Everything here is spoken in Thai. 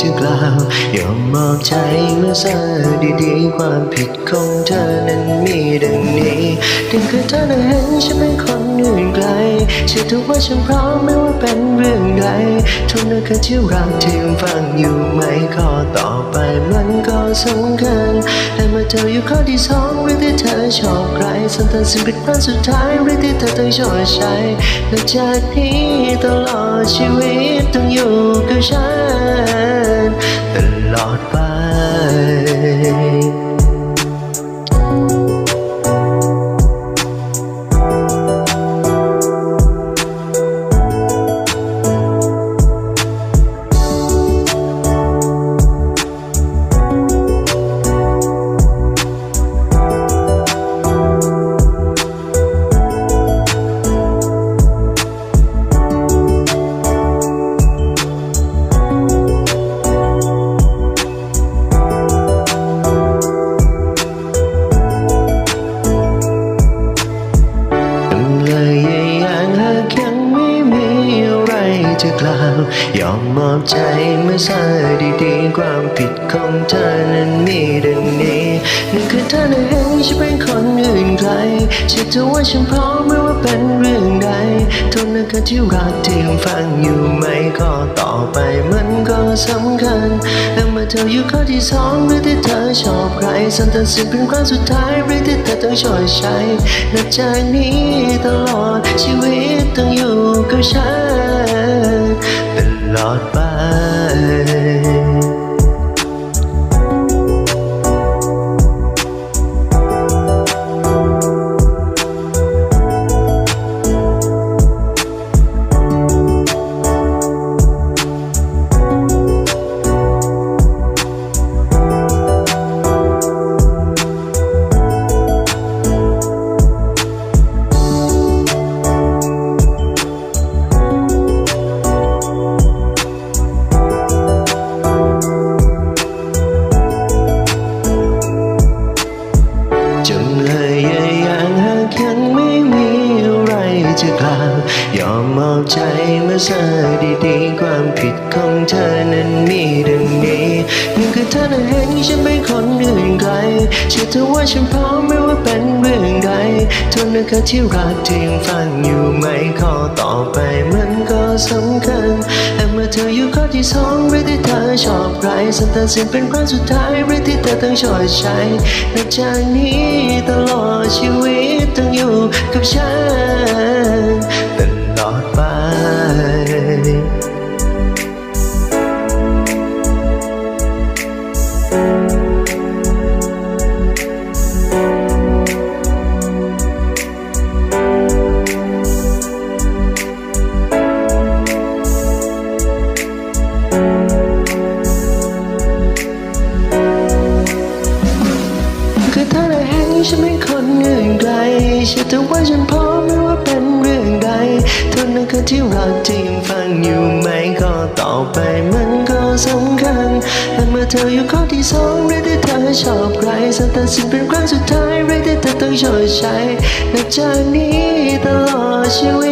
จะกล่าวยอมมอบใจเมื่อสาดีๆ ความผิดของเธอนั้นมีดังนี้ถึงคือเธอนั้นเห็นฉันเป็นคนอื่นไกลเชื่อทุกว่าฉันพร้อมไม่ว่าเป็นเรื่องใดทุกนั้นคือที่รักที่ยังฟังอยู่ไหมข้อต่อไปมันก็สำคัญ แต่เมื่อเธออยู่ข้อที่สองหรือที่เธอชอบใครสันตันสิ่งเป็นครั้งสุดท้ายหรือที่เธอต้องชดใช้และจากนี้ตลอดชีวิตต้องอยู่กับฉันตลอดไป อมมอบใจเมื่อสายดีๆ ความผิดของเธอนั้นมีดังนี้นั่นคือเธอนั้นเห็นฉันเป็นคนอื่นไกลเชื่อเธอว่าฉันพร้อมไม่ว่าเป็นเรื่องใดท่านั้นคือที่รักที่ยังฟังอยู่ไหมข้อต่อไปมันก็สำคัญและเมื่อเธออยู่ข้อที่สองหรือที่เธอชอบใครสันตัดสินเป็นครั้งสุดท้ายหรือที่เธอต้องชดใช้นับจากนี้ตลอดชีวิตต้องอยู่กับฉัน จะกล่าวยอมมอบใจเมื่อสายดีๆ ความผิดของเธอนั้นมีดังนี้นั่นคือเธอนั้นเห็นฉันเป็นคนอื่นไกลเชื่อเธอว่าฉันพร้อมไม่ว่าเป็นเรื่องใดเท่านั้นคือที่รักที่ยังฟังอยู่ไหมขอต่อไปมัน ที่สองเรือที่เธอชอบใครสันตัดสินเป็นครั้งสุดท้ายเรือที่เธอต้องชดใช้ในจากนี้ตลอดชีวิตต้องอยู่กับฉันตลอดไป เชื่อเธอว่าฉันพร้อมไม่ว่าเป็นเรื่องใดเท่านั้นคือที่รักที่ยังฟังอยู่ไหมก็ต่อไปมันก็สำคัญแต่เมื่อเธออยู่ข้อที่สองเรือที่เธอชอบใครสันตัดสินเป็นครั้งสุดท้ายเรือที่เธอต้องชดใช้นับจากนี้ตลอดชีวิต